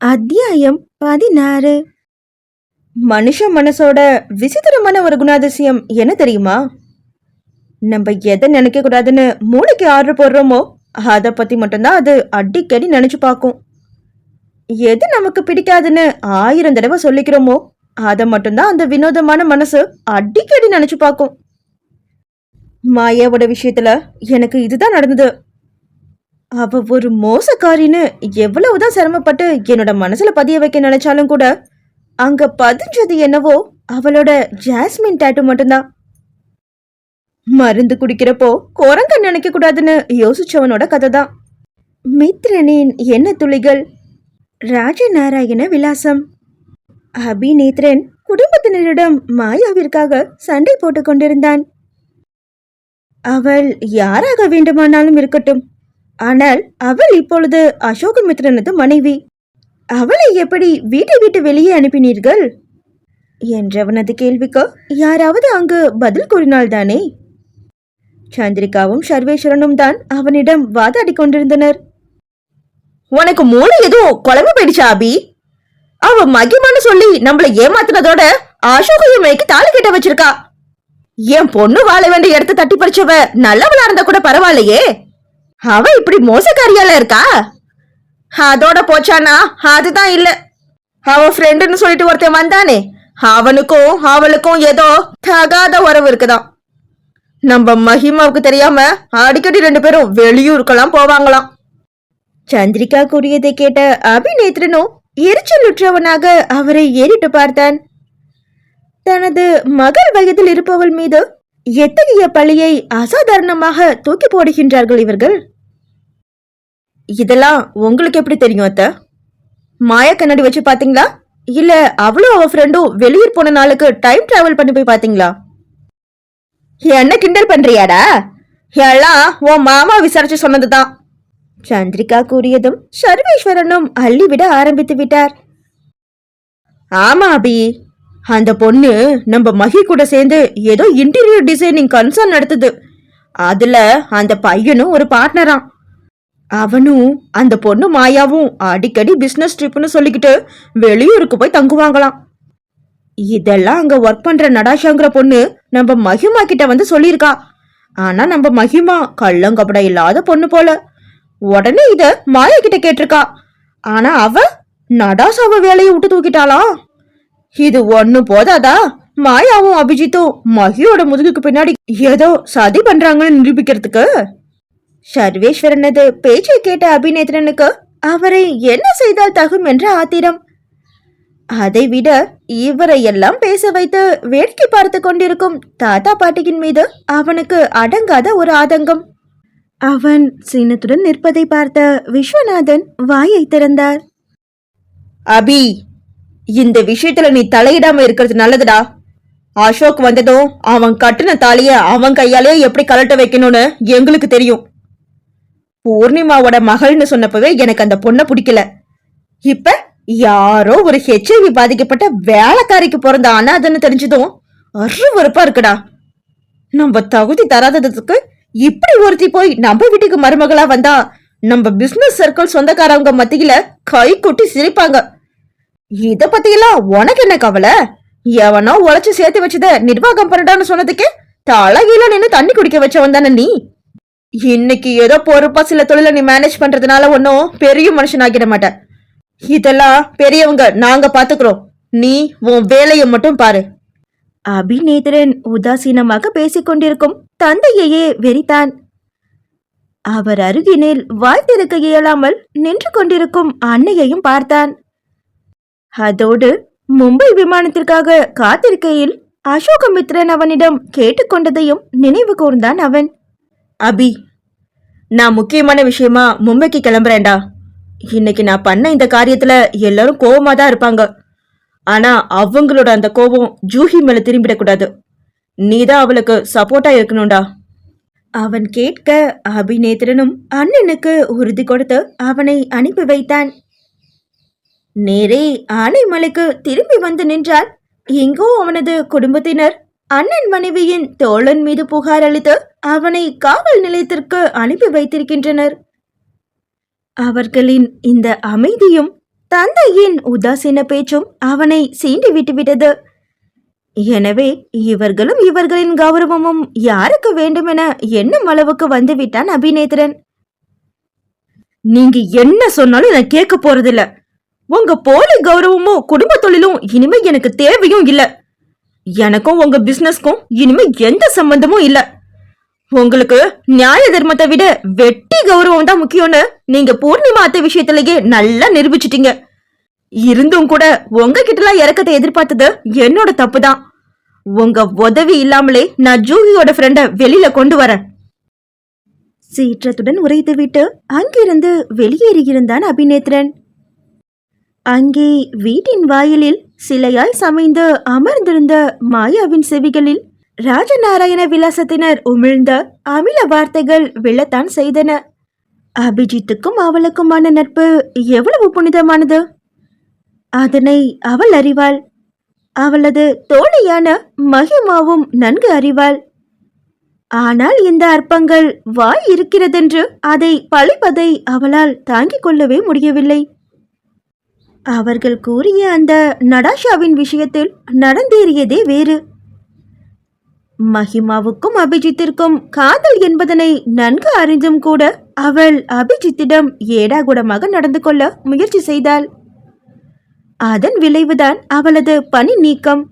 அத்தியாயம் பதினாறு. மனுஷ மனசோட விசித்திரமான ஒரு குணாதிசயம் என்ன தெரியுமா? நம்ம எதை நினைக்க கூடாதுன்னு மூளைக்கு ஆர்டர் போடுறோமோ அதை பத்தி மட்டும்தான் அது அடிக்கடி நினைச்சு பார்க்கும். எது நமக்கு பிடிக்காதுன்னு ஆயிரம் தடவை சொல்லிக்கிறோமோ அதை மட்டும்தான் அந்த வினோதமான மனசு அடிக்கடி நினைச்சு பார்க்கும். மாயாவோட விஷயத்துல எனக்கு இதுதான் நடந்தது. அவ ஒரு மோசக்காரின்னு எவ்வளவுதான் சிரமப்பட்டு என்னோட மனசுல பதிய வைக்க நினைச்சாலும் கூட அங்க பதிஞ்சது என்னவோ அவளோட ஜாஸ்மின் டேட்டு மட்டும்தான். மருந்து குடிக்கிறப்போ குரங்க நினைக்க கூடாதுன்னு யோசிச்சவனோட கதை தான் மித்ரனின் என்ன துளிகள் ராஜநாராயண விலாசம். அபிநேத்ரன் குடும்பத்தினரிடம் மாயாவிற்காக சண்டை போட்டுக் கொண்டிருந்தான். அவள் யாராக வேண்டுமானாலும் இருக்கட்டும். ஆனால் அவள் இப்பொழுது அசோகமித்ரனது மனைவி. அவளை எப்படி வீட்டை விட்டு வெளியே அனுப்பினீர்கள்? என்றவனது கேள்விக்கு யாராவது அங்கு பதில் கூறினால்தானே? சந்திரிகாவும் சர்வேஸ்வரனும் தான் அவனிடம் வாதாடி கொண்டிருந்தனர். உனக்கு மூளை எதுவும் குழம்பு போயிடுச்சா அபி? அவ மகிமான்னு சொல்லி நம்மளை ஏமாத்துனதோட அசோகையம்மைக்கு தாலி கட்ட வச்சிருக்கா. என் பொண்ணு வாழ வேண்டிய இடத்த தட்டி பறிச்சவ நல்லவளா இருந்தா கூட பரவாயில்லையே. அவ இப்படி மோசக்காரியால இருக்கா? அதோட போச்சானா? அதுதான் இல்ல. அவ ஃப்ரெண்டுன்னு சொல்லிட்டு ஒருத்தன் வந்தானே. அவனுக்கும் அவளுக்கும் ஏதோ தகாத உறவு இருக்குதான் நம்ம மஹிமாவுக்கு தெரியாம அடிக்கடி ரெண்டு பேரும் வெளியூருக்கெல்லாம் போவாங்களாம். சந்திரிகா கூறியதை கேட்ட அபிநேத்ரனும் எரிச்சலுற்றவனாக அவரை ஏறிட்டு பார்த்தான். தனது மகள் வயதில் இருப்பவள் மீது எத்தகைய பழியை அசாதாரணமாக தூக்கி போடுகின்றார்கள் இவர்கள். இதெல்லாம் உங்களுக்கு எப்படி தெரியும் அத்த? மாயா கண்ணாடி வச்சு பாத்தீங்களா இல்ல அவளும் அவ ஃப்ரெண்டும் வெளியூர் போன நாளுக்கு டைம் டிராவல் பண்ணி போய் பாத்தீங்களா என்ன கிண்டல் பண்றியாடா? எல்லாம் உன் மாமா விசாரிச்சு சொன்னதுதான். சந்திரிகா கூறியதும் சர்வேஸ்வரனும் அள்ளிவிட ஆரம்பித்து விட்டார். ஆமா அபி. அந்த பொண்ணு நம்ம மகி கூட சேர்ந்து ஏதோ இன்டீரியர் டிசைனிங் கன்சர்ன் நடத்துது. அதுல அந்த பையனும் ஒரு பார்ட்னராம் அவனும் அந்த பொண்ணு மாயாவும் அடிக்கடி பிசினஸ் ட்ரிப்னு சொல்லிக்கிட்டு வெளியூருக்கு போய் தங்குவாங்களாம். இதெல்லாம் அங்க ஒர்க் பண்ற நடாஷாங்கிற பொண்ணு நம்ம மகிமா கிட்ட வந்து சொல்லியிருக்கா. ஆனா நம்ம மகிமா கள்ளங்கப்பட இல்லாத பொண்ணு போல. உடனே இத மாயா கிட்ட கேட்டிருக்கா. ஆனா அவ நடாசாவ வேலையை விட்டு தூக்கிட்டாளா? இது ஒண்ணு போதாதா? மாயாவும் அபிஜித்தும் மகியோட முதுகுக்கு பின்னாடி ஏதோ சதி பண்றாங்கன்னு நிரூபிக்கிறதுக்கு? சர்வேஸ்வரனது பேச்சை கேட்ட அபிநேத்திரனுக்கு அவரை என்ன செய்தால் தகும் என்ற ஆத்திரம். அதை விட இவரை எல்லாம் பேச வைத்து வேடிக்கை பார்த்து கொண்டிருக்கும் தாத்தா பாட்டியின் மீது அவனுக்கு அடங்காத ஒரு ஆதங்கம். அவன் சீனத்துடன் நிற்பதை பார்த்த விஸ்வநாதன் வாயை திறந்தார். அபி இந்த விஷயத்துல நீ தலையிடாம இருக்கிறது நல்லதுடா. அசோக் வந்ததும் அவன் கட்டின தாலிய அவன் கையாலே எப்படி கலட்ட வைக்கணும்னு எங்களுக்கு தெரியும். பூர்ணிமாவோட மகள்னு சொன்னப்பவே எனக்கு அந்த பொண்ணை பிடிக்கல. இப்ப யாரோ ஒரு ஹெச்ஐவி பாதிக்கப்பட்ட வேலைக்காரிக்கு பிறந்த அனாதன்னு தெரிஞ்சதும் அருவறுப்பா இருக்குடா. நம்ம தகுதி தராததுக்கு இப்படி ஒருத்தி போய் நம்ம வீட்டுக்கு மருமகளா வந்தா நம்ம பிசினஸ் சர்க்கிள் சொந்தக்காரவங்க மத்தியில கை கொட்டி சிரிப்பாங்க. இத பத்தியெல்லாம் உனக்கு என்ன கவலை? எவனோ உழைச்சு சேர்த்து வச்சத நிர்வாகம் பண்ணடான்னு சொன்னதுக்கு தலைகீழ நின்னு தண்ணி குடிக்க வச்சவன் தானே நீ? இன்னைக்கு ஏதோ பொறுப்பா சில தொழில நீ மேனேஜ் பண்றதுனால ஒன்னும் பெரிய மனுஷன் ஆகிட மாட்ட. இதெல்லாம் பெரியவங்க நாங்க பாத்துக்கிறோம். நீ உன் வேலையை மட்டும் பாரு. அபிநேதரன் உதாசீனமாக பேசிக் கொண்டிருக்கும் தந்தையையே வெறித்தான். அவர் அருகினில் வாய்த்திருக்க இயலாமல் நின்று கொண்டிருக்கும் அன்னையையும் பார்த்தான். அதோடு மும்பை விமானத்திற்காக காத்திருக்கையில் அசோகமித்ரன் அவனிடம் கேட்டுக்கொண்டதையும் நினைவு கூர்ந்தான் அவன். அபி நான் முக்கியமான விஷயமா மும்பைக்கு கிளம்புறேன்டா. இன்னைக்கு நான் பண்ண இந்த காரியத்துல எல்லாரும் கோபமா தான் இருப்பாங்க. ஆனா அவங்களோட அந்த கோபம் ஜூஹி மேல திரும்பிடக்கூடாது. நீதான் அவளுக்கு சப்போர்ட்டா இருக்கணும்டா. அவன் கேட்க அபிநேத்திரனும் அண்ணனுக்கு உறுதி கொடுத்து அவனை அனுப்பி வைத்தான். நேரே ஆனைமலைக்கு திரும்பி வந்து நின்றார் எங்கோ அவனது குடும்பத்தினர் அண்ணன் மனைவியின் தோழன் மீது புகார் அளித்து அவனை காவல் நிலையத்திற்கு அனுப்பி வைத்திருக்கின்றனர். அவர்களின் இந்த அமைதியும் தந்தையின் உதாசீன பேச்சும் அவனை சீண்டி விட்டுவிட்டது எனவே இவர்களும் இவர்களின் கௌரவமும் யாருக்கு வேண்டுமென எண்ணும் அளவுக்கு வந்துவிட்டான் அபிநேத்திரன். நீங்க என்ன சொன்னாலும் நான் கேட்க போறதில்ல. உங்க போலி கௌரவமும் குடும்ப தொழிலும் இனிமே எனக்கு தேவையும் இல்ல. எனக்கும் உங்க பிசினஸ்க்கும் இனிமே எந்த சம்பந்தமும் இல்ல. உங்களுக்கு நியாய தர்மத்தை விட வெட்டி கௌரவம் தான் முக்கியம்னு நீங்க பூர்ணிமா அத்தை விஷயத்திலேயே நல்லா நிரூபிச்சிட்டீங்க. இருந்தும் கூட உங்ககிட்டலாம் இறக்கத்தை எதிர்பார்த்தது என்னோட தப்பு தான் உங்க உதவி இல்லாமலே நான் ஜூகியோட ஃப்ரெண்ட வெளியில கொண்டு வரேன். சீற்றத்துடன் உரைத்துவிட்டு அங்கிருந்து வெளியேறியிருந்தான் அபிநேத்ரன். அங்கே வீட்டின் வாயிலில் சிலையாய் சமைந்து அமர்ந்திருந்த மாயாவின் செவிகளில் ராஜநாராயண விலாசத்தினர் உமிழ்ந்த அமில வார்த்தைகள் விழத்தான் செய்தன. அபிஜித்துக்கும் அவளுக்குமான நட்பு எவ்வளவு புனிதமானது? அதனை அவள் அறிவாள். அவளது தோழியான மகிமாவும் நன்கு அறிவாள். ஆனால் இந்த அற்பங்கள் வாய் இருக்கிறதென்று அதை பழிப்பதை அவளால் தாங்கிக் கொள்ளவே முடியவில்லை. அவர்கள் கூறிய அந்த நடாஷாவின் விஷயத்தில் நடந்தேறியதே வேறு. மஹிமாவுக்கும் அபிஜித்திற்கும் காதல் என்பதனை நன்கு அறிந்தும் கூட அவள் அபிஜித்திடம் ஏடாகுடமாக நடந்து கொள்ள முயற்சி செய்தாள். அதன் விளைவுதான் அவளது பணி நீக்கம்.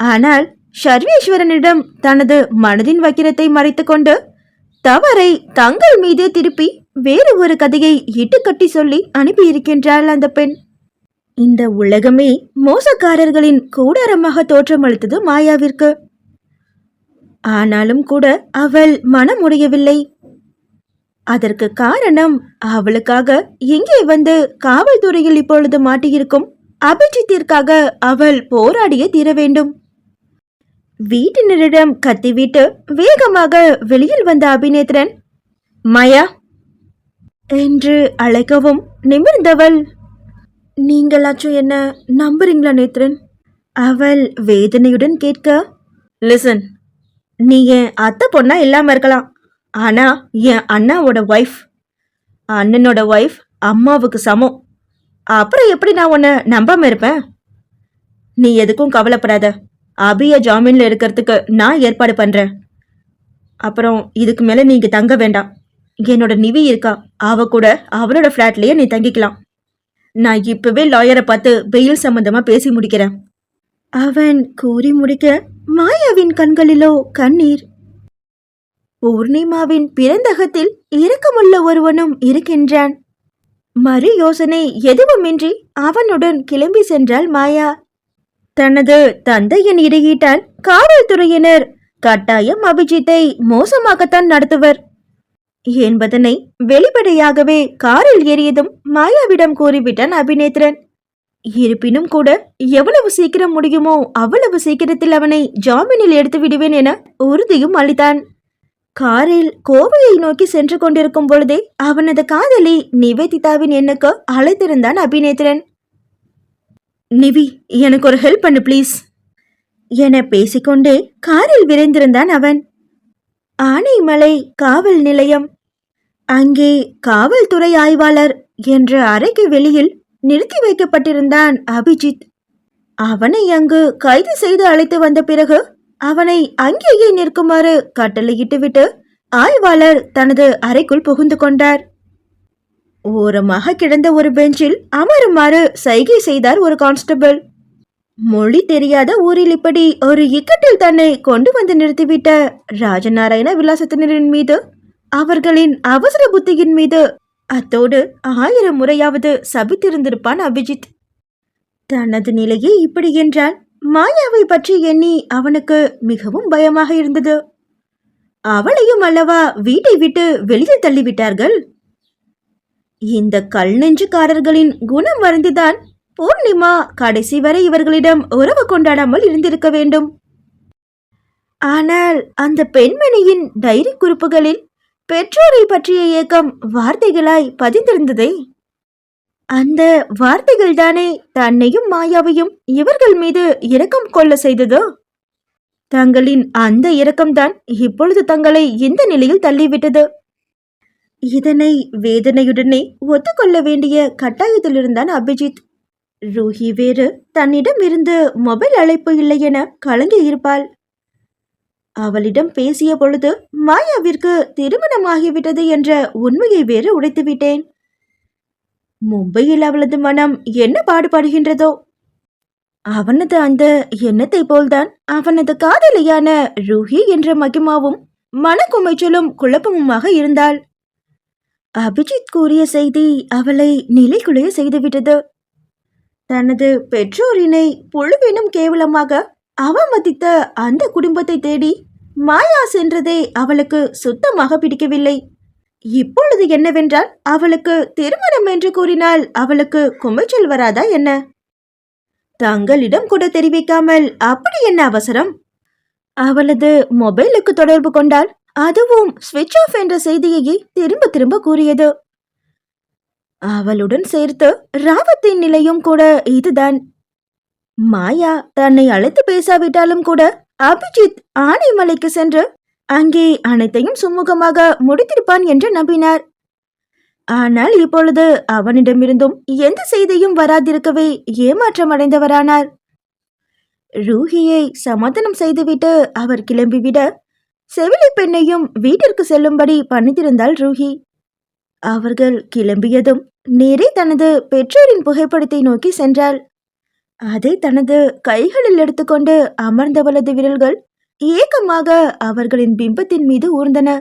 ஆனால் சர்வேஸ்வரனிடம் தனது மனதின் வக்கிரத்தை மறைத்துக்கொண்டு தவறை தங்கள் மீதே திருப்பி வேறு ஒரு கதையை இட்டுக்கட்டி சொல்லி அனுப்பியிருக்கின்றாள் அந்த பெண். இந்த உலகமே மோசக்காரர்களின் கூடாரமாக தோற்றமளித்தது மாயாவிற்கு. ஆனாலும் கூட அவள் மனமுடையவில்லை அதற்கு காரணம் அவளுக்காக இங்கே வந்து காவல்துறையில் இப்பொழுது மாட்டியிருக்கும் அபிஜித்திற்காக அவள் போராடியே தீர வேண்டும். வீட்டினரிடம் கத்திவிட்டு வேகமாக வெளியில் வந்த அபிநேத்ரன் மயா என்று அழைக்கவும் நிமிர்ந்தவள். நீங்களாச்சும் என்ன நம்புறீங்களா நேத்ரன்? அவள் வேதனையுடன் கேட்க லிசன் நீ என் அத்தை பொண்ணா இல்லாம இருக்கலாம். ஆனா என் அண்ணாவோட ஒய்ஃப் அண்ணனோட ஒய்ஃப் அம்மாவுக்கு சமம். அப்புறம் எப்படி நான் உன்னை நம்பாம இருப்பேன்? நீ எதுக்கும் கவலைப்படாத. அபிய ஜாமீன்ல இருக்கிறதுக்கு நான் ஏற்பாடு பண்றேன். அப்புறம் இதுக்கு மேல நீங்க தங்க வேண்டாம். என்னோட நிவி இருக்கா? அவ கூட அவனோட ஃப்ளாட்லயே நீ தங்கிக்கலாம். நான் இப்பவே லாயரை பார்த்து பெயில் சம்பந்தமா பேசி முடிக்கிறேன். அவன் கூறி முடிக்க மாயாவின் கண்களிலோ கண்ணீர். பூர்ணிமாவின் பிறந்தகத்தில் இரக்கமுள்ள ஒருவனும் இருக்கின்றான். மறு யோசனை எதுவுமின்றி அவனுடன் கிளம்பி சென்றாள் மாயா. தனது தந்தையின் இடையீட்டால் காவல்துறையினர் கட்டாயம் அபிஜித்தை மோசமாகத்தான் நடத்துவர். என்பதனை வெளிப்படையாகவே காரில் ஏறியதும் மாயாவிடம் கூறிவிட்டான் அபிநேத்ரன் இருப்பினும் கூட எவ்வளவு சீக்கிரம் முடியுமோ அவ்வளவு சீக்கிரத்தில் அவனை ஜாமீனில் எடுத்து விடுவேன் என உறுதியும் அளித்தான். காரில் கோவையை நோக்கி சென்று கொண்டிருக்கும் பொழுதே அவனது காதலி நிவேதிதாவின் எண்ணுக்கு அழைத்திருந்தான் அபிநேத்ரன் நிவி எனக்கு ஒரு ஹெல்ப் பண்ணு ப்ளீஸ் என பேசிக்கொண்டே காரில் விரைந்திருந்தான் அவன். ஆனைமலை காவல் நிலையம் அங்கே காவல்துறை ஆய்வாளர் என்ற அறைக்கு வெளியில் நிறுத்தி வைக்கப்பட்டிருந்தான் அபிஜித். அவனை அங்கு கைது செய்து அழைத்து வந்த பிறகு அவனை அங்கேயே நிற்குமாறு கட்டளையிட்டுவிட்டு ஆய்வாளர் தனது அறைக்குள் புகுந்து கொண்டார். ஓரமாக கிடந்த ஒரு பெஞ்சில் அமருமாறு சைகை செய்தார் ஒரு கான்ஸ்டபிள். மொழி தெரியாத ஊரில் இப்படி ஒரு இக்கட்டில் தன்னை கொண்டு வந்து நிறுத்திவிட்ட ராஜநாராயண விலாசத்தினரின் மீது அவர்களின் அவசர புத்தியின் மீது. அத்தோடு ஆயிரம் முறையாவது சபித்திருந்திருப்பான் அபிஜித். தனது நிலையே இப்படி என்றால் மாயாவை பற்றி எண்ணி அவனுக்கு மிகவும் பயமாக இருந்தது. அவளையும் அல்லவா வீட்டை விட்டு வெளியில் தள்ளிவிட்டார்கள்? இந்த கல் நெஞ்சுக்காரர்களின் குணம் வருந்துதான் பூர்ணிமா கடைசி வரை இவர்களிடம் உறவு கொண்டாடாமல் இருந்திருக்க வேண்டும். ஆனால் அந்த பெண்மணியின் டைரி குறிப்புகளில் பெற்றோரை பற்றிய ஏக்கம் வார்த்தைகளாய் பதிந்திருந்ததே. அந்த வார்த்தைகள் தானே தன்னையும் மாயாவையும் இவர்கள் மீது இரக்கம் கொள்ள செய்ததோ? தங்களின் அந்த இரக்கம்தான் இப்பொழுது தங்களை இந்த நிலையில் தள்ளிவிட்டது. இதனை வேதனையுடனே ஒத்துக்கொள்ள வேண்டிய கட்டாயத்திலிருந்தான் அபிஜித். ரூஹி வேறு தன்னிடம் இருந்து மொபைல் அழைப்பு இல்லை என கலங்கி இருப்பாள் அவளிடம் பேசிய பொழுது மாயாவிற்கு திருமணமாகிவிட்டது என்ற உண்மையை வேறு உடைத்துவிட்டேன். மும்பையில் அவளது மனம் என்ன பாடுபடுகின்றதோ? அவனது அந்த எண்ணத்தை போல்தான் அவனது காதலியான ரூஹி என்ற மகிமாவும் மனக்குமைச்சலும் குழப்பமுமாக இருந்தாள். அபிஜித் கூறிய செய்தி அவளை நிலைக்குலைய செய்துவிட்டது. தனது பெற்றோரினை புழுவினும் கேவலமாக அவமதித்த அந்த குடும்பத்தை தேடி மாயா சென்றதே அவளுக்கு சுத்தமாக பிடிக்கவில்லை. இப்பொழுது என்னவென்றால் அவளுக்கு திருமணம் என்று கூறினால் அவளுக்கு குமைச்சல் வராதா என்ன? தங்களிடம் கூட தெரிவிக்காமல் அப்படி என்ன அவசரம்? அவளது மொபைலுக்கு தொடர்பு கொண்டால் அதுவும் ஸ்விட்ச் ஆஃப் என்ற செய்தியையே திரும்ப திரும்ப கூறியது. அவளுடன் சேர்த்து ராவத்தின் நிலையும் கூட இதுதான். மாயா தன்னை அழைத்து பேசாவிட்டாலும் கூட அபிஜித் ஆனைமலைக்கு சென்று அங்கே அனைத்தையும் சுமூகமாக முடித்திருப்பான் என்று நம்பினார். ஆனால் இப்பொழுது அவனிடமிருந்தும் எந்த செய்தியும் வராதிருக்கவே ஏமாற்றம் அடைந்தவரானார். ரூஹியை சமாதானம் செய்துவிட்டு அவர் கிளம்பிவிட செவிலி பெண்ணையும் வீட்டிற்கு செல்லும்படி பண்ணித்திருந்தாள் ரூஹி. அவர்கள் கிளம்பியதும் நேரே தனது பெற்றோரின் புகைப்படத்தை நோக்கி சென்றாள். அதை தனது கைகளில் எடுத்துக்கொண்டு அமர்ந்தவளது விரல்கள் ஏக்கமாக அவர்களின் பிம்பத்தின் மீது ஊர்ந்தன.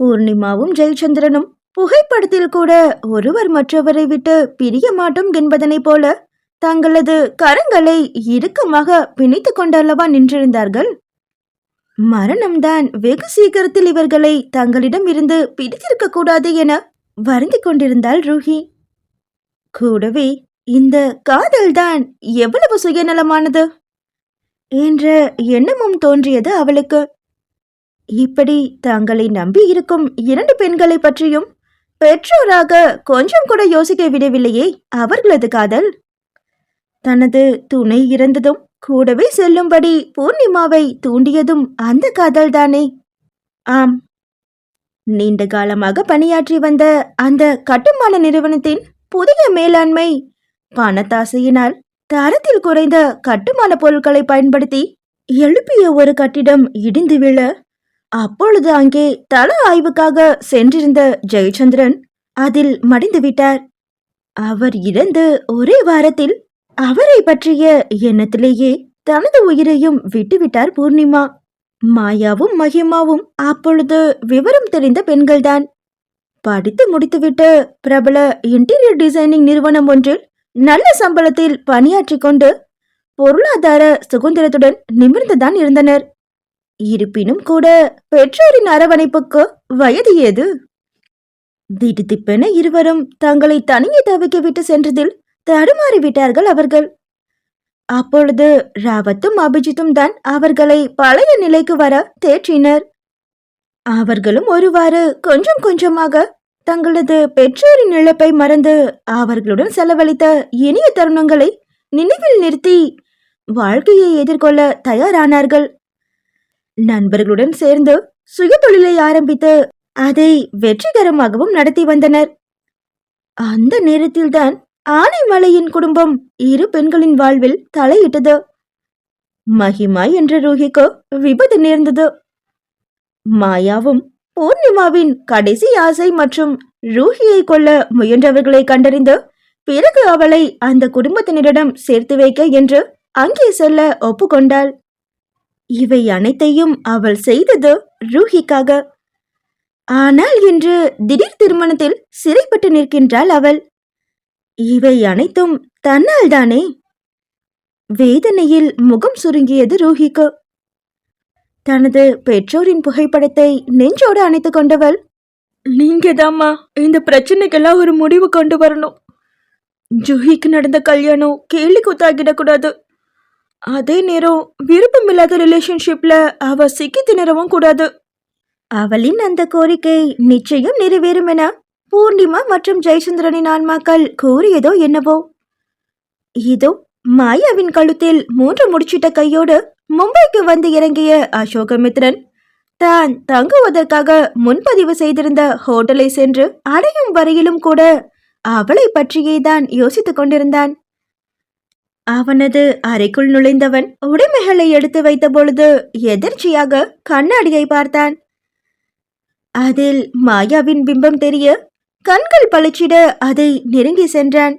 பூர்ணிமாவும் ஜெயச்சந்திரனும் புகைப்படத்தில் கூட ஒருவர் மற்றவரை விட்டு பிரிய மாட்டோம் என்பதனைப் போல தங்களது கரங்களை இறுக்கமாக பிணைத்து கொண்டல்லவா நின்றிருந்தார்கள். மரணம்தான் வெகு சீக்கிரத்தில் இவர்களை தங்களிடம் இருந்து பிடித்திருக்க கூடாது என வருந்திக் கொண்டிருந்தாள் ரூஹி. கூடவே இந்த காதல்தான் எவ்வளவு சுயநலமானது? என்ற எண்ணமும் தோன்றியது அவளுக்கு. இப்படி தங்களை நம்பி இருக்கும் இரண்டு பெண்களை பற்றியும் பெற்றோராக கொஞ்சம் கூட யோசிக்க விடவில்லையே அவர்களது காதல். தனது துணை இறந்ததும் கூடவே செல்லும்படி பூர்ணிமாவை தூண்டியதும் அந்த காதல்தானே ஆம். நீண்ட காலமாக பணியாற்றி வந்த அந்த கட்டுமான நிறுவனத்தின் புதிய மேலாண்மை பணத்தாசையினால் தரத்தில் குறைந்த கட்டுமான பொருட்களை பயன்படுத்தி எழுப்பிய ஒரு கட்டிடம் இடிந்து விழ அப்பொழுது அங்கே தள ஆய்வுக்காக சென்றிருந்த ஜெயச்சந்திரன் அதில் மடிந்து விட்டார். அவர் இறந்து ஒரே வாரத்தில் அவரை பற்றிய எண்ணத்திலேயே தனது உயிரையும் விட்டுவிட்டார் பூர்ணிமா. மாயாவும் மகிமாவும் அப்பொழுது விவரம் தெரிந்த பெண்கள்தான். படித்து முடித்துவிட்டு பிரபல இன்டீரியர் டிசைனிங் நிறுவனம் ஒன்றில் நல்ல சம்பளத்தில் பணியாற்றிக் கொண்டு பொருளாதார சுதந்திரத்துடன் நிமிர்ந்துதான் இருந்தனர். இருப்பினும் கூட பெற்றோரின் அரவணைப்புக்கு வயது ஏது? திடுதிப்பென இருவரும் தங்களை தனியே தவிக்க விட்டு சென்றதில் தடுமாறி விட்டார்கள் அவர்கள். அப்பொழுது ராவத்தும் அபிஜித்தும் தான் அவர்களை பழைய நிலைக்கு வர தேற்றினர். அவர்களும் ஒருவாறு கொஞ்சம் கொஞ்சமாக தங்களது பெற்றோரின் இழப்பை மறந்து அவர்களுடன் செலவழித்த இனிய தருணங்களை நினைவில் நிறுத்தி வாழ்க்கையை எதிர்கொள்ள தயாரானார்கள். நண்பர்களுடன் சேர்ந்து சுய தொழிலை ஆரம்பித்து அதை வெற்றிகரமாகவும் நடத்தி வந்தனர். அந்த நேரத்தில்தான் ஆனைமலையின் குடும்பம் இரு பெண்களின் வாழ்வில் தலையிட்டது. மகிமா என்ற ரூஹிக்கு விபத்து நேர்ந்தது. மாயாவும் பூர்ணிமாவின் கடைசி ஆசை மற்றும் ரூஹியை கொல்ல முயன்றவர்களை கண்டறிந்து பிறகு அவளை அந்த குடும்பத்தினரிடம் சேர்த்து வைக்க என்று அங்கே செல்ல ஒப்புக்கொண்டாள். இவை அனைத்தையும் அவள் செய்தது ரூஹிக்காக. ஆனால் இன்று திடீர் திருமணத்தில் சிறைப்பட்டு நிற்கின்றாள் அவள். இவை அனைத்தும் தன்னால் தானே? வேதனையில் முகம் சுருங்கியது ரூஹிக்கு. தனது பெற்றோரின் புகைப்படத்தை நெஞ்சோடு அணைத்துக் கொண்டவள். நீங்க தாம்மா இந்த பிரச்சனைக்கெல்லாம் ஒரு முடிவு கொண்டு வரணும். ஜூஹிக்கு நடந்த கல்யாணம் கேலி கூத்தாகிடக்கூடாது. அதே நேரம் விருப்பமில்லாத ரிலேஷன்ஷிப்ல அவ சிக்கி திணறவும் கூடாது. அவளின் அந்த கோரிக்கை நிச்சயம் நிறைவேறும் என பூர்ணிமா மற்றும் ஜெயசுந்தரனின் ஆன்மாக்கள் கூறியதோ என்னவோ. இதோ மாயாவின் கழுத்தில் மூன்று முடிச்சிட்ட கையோடு மும்பைக்கு வந்து இறங்கிய அசோகமித்ரன் தான் தங்குவதற்காக முன்பதிவு செய்திருந்த ஹோட்டலை சென்று அடையும் வரையிலும் கூட அவளை பற்றியே தான் யோசித்துக் கொண்டிருந்தான். அவனது அறைக்குள் நுழைந்தவன் உடைமைகளை எடுத்து வைத்த பொழுது எதிர்ச்சியாக கண்ணாடியை பார்த்தான். அதில் மாயாவின் பிம்பம் தெரிய கண்கள் பளிச்சிட அதை நெருங்கி சென்றான்.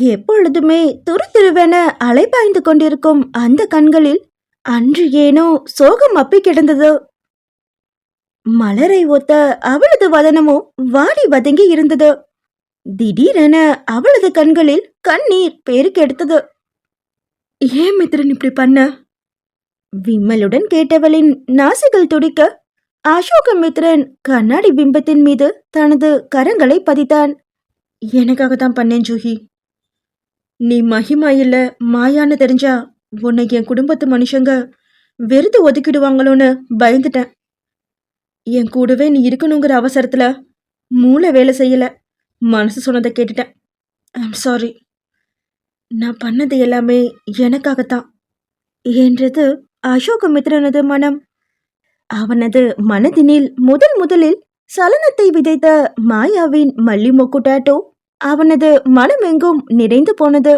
எப்பொழுதுமே துரு துருவென அலைபாய்ந்து கொண்டிருக்கும் அந்த கண்களில் அன்று ஏனோ சோகம் அப்பி கிடந்தது. மலரை ஒத்த அவளது வதனமோ வாடி வதங்கி இருந்தது. திடீரென அவளது கண்களில் கண்ணீர் பெருக்கெடுத்தது ஏன் மித்ரன் இப்படி பண்ண? விம்மலுடன் கேட்டவளின் நாசிகள் துடிக்க அசோகமித்ரன் கண்ணாடி பிம்பத்தின் மீது தனது கரங்களை பதித்தான். எனக்காக தான் பண்ணேன் ஜூஹி. நீ மகிமா இல்ல மாயான்னு தெரிஞ்சா உன்னை என் குடும்பத்து மனுஷங்க வெறுத்து ஒதுக்கிடுவாங்களோன்னு பயந்துட்டேன். என் கூடவே நீ இருக்கணுங்கிற அவசரத்துல மூளை வேலை செய்யல. மனசு சொன்னதை கேட்டுட்டேன். ஐம் சாரி நான் பண்ணது எல்லாமே எனக்காகத்தான். என்றது அசோகமித்ரனது மனம். அவனது மனதினில் முதல் முதலில் சலனத்தை விதைத்த மாயாவின் மல்லி மொக்கு அவனது மனம் எங்கும் நிறைந்து போனது.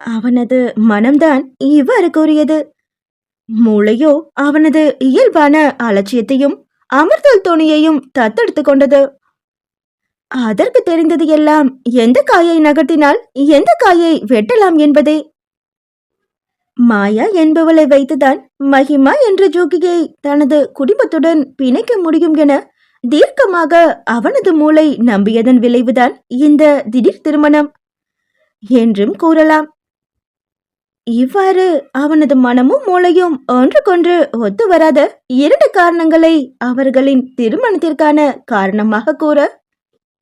அவனது மனம்தான் இவ்வாறு கூறியது. மூளையோ அவனது இயல்பான அலட்சியத்தையும் அமர்தல் துணியையும் தத்தெடுத்து கொண்டது. அதற்கு தெரிந்தது எல்லாம் எந்த காயை நகர்த்தினால் எந்த காயை வெட்டலாம் என்பதே. மாயா என்பவளை வைத்துதான் மகிமா என்ற ஜோகியை தனது குடும்பத்துடன் பிணைக்க முடியும் என தீர்க்கமாக அவனது மூளை நம்பியதன் விளைவுதான் இந்த திடீர் திருமணம் என்றும் கூறலாம். இவ்வாறு அவனது மனமும் மூளையும் ஒன்றுக்கொன்று ஒத்து வராத இரண்டு காரணங்களை அவர்களின் திருமணத்திற்கான காரணமாக கூற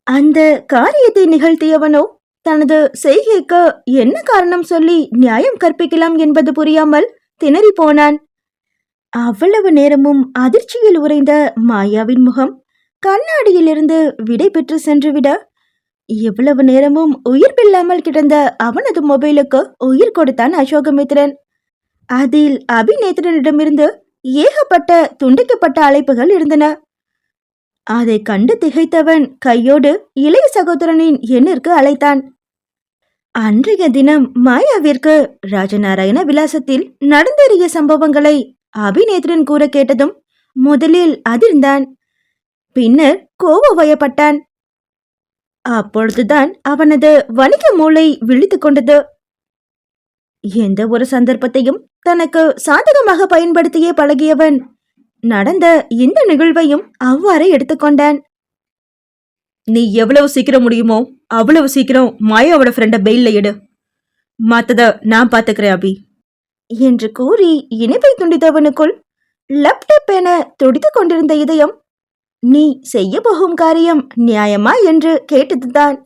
அந்த காரியத்தை நிகழ்த்தியவனோ தனது செய்கைக்கு என்ன காரணம் சொல்லி நியாயம் கற்பிக்கலாம் என்பது புரியாமல் திணறி போனான். அவ்வளவு நேரமும் அதிர்ச்சியில் உறைந்த மாயாவின் முகம் கண்ணாடியிலிருந்து விடை பெற்று சென்றுவிட. எவ்வளவு நேரமும் உயிர் பில்லாமல் கிடந்த அவனது மொபைலுக்கு உயிர் கொடுத்தான் அசோகமித்ரன் அதில் அபிநேத்திரனிடமிருந்து ஏகப்பட்ட துண்டிக்கப்பட்ட அழைப்புகள் இருந்தன. அதை கண்டு திகைத்தவன் கையோடு இளைய சகோதரனின் எண்ணிற்கு அழைத்தான். அன்றைய தினம் மாயாவிற்கு ராஜநாராயண விலாசத்தில் நடந்தேறிய சம்பவங்களை அபிநேத்திரன் கூற கேட்டதும் முதலில் அதிர்ந்தான். பின்னர் கோப வயப்பட்டான். அப்பொழுதுதான் அவனது வணிக மூளை விழித்துக் கொண்டது. எந்த ஒரு சந்தர்ப்பத்தையும் தனக்கு சாதகமாக பயன்படுத்தியே பழகியவன் நடந்த இந்த நிகழ்வையும் அவ்வாறே எடுத்துக்கொண்டான் நீ எவ்வளவு சீக்கிரம் முடியுமோ அவ்வளவு சீக்கிரம் மாயாவோட ஃப்ரெண்ட பெயில்ல எடு. மத்தத நான் பாத்துக்கிறேன் அபி. என்று கூறி இணைப்பை துண்டித்தவனுக்குள் லப்டப் என துடித்துக் கொண்டிருந்த இதயம் நீ செய்ய போகும் காரியம் நியாயமா என்று கேட்டதுதான்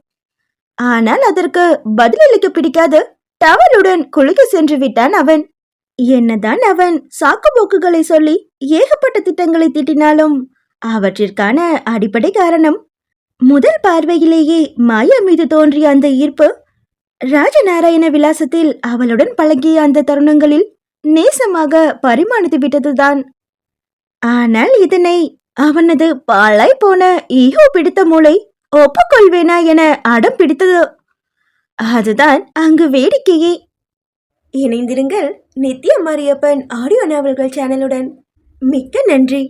ஆனால் அதற்கு பதிலளிக்க பிடிக்காது. டவலுடன் குளிக்க சென்று விட்டான் அவன். என்னதான் அவன் சாக்கு போக்குகளை சொல்லி ஏகப்பட்ட திட்டங்களை திட்டினாலும் அவற்றிற்கான அடிப்படை காரணம் முதல் பார்வையிலேயே மாயா மீது தோன்றிய அந்த ஈர்ப்பு. ராஜநாராயண விலாசத்தில் அவளுடன் பழகிய அந்த தருணங்களில் நேசமாக பரிமாணித்து விட்டதுதான். ஆனால் இதனை அவனது பாழாய் போன ஈகோ பிடித்த மூளை ஒப்புக்கொள்வேனா என அடம் பிடித்தது. அதுதான் அங்கு வேடிக்கையே. இணைந்திருங்கள் நித்யா மாரியப்பன் ஆடியோ நாவல்கள் சேனலுடன். மிக்க நன்றி.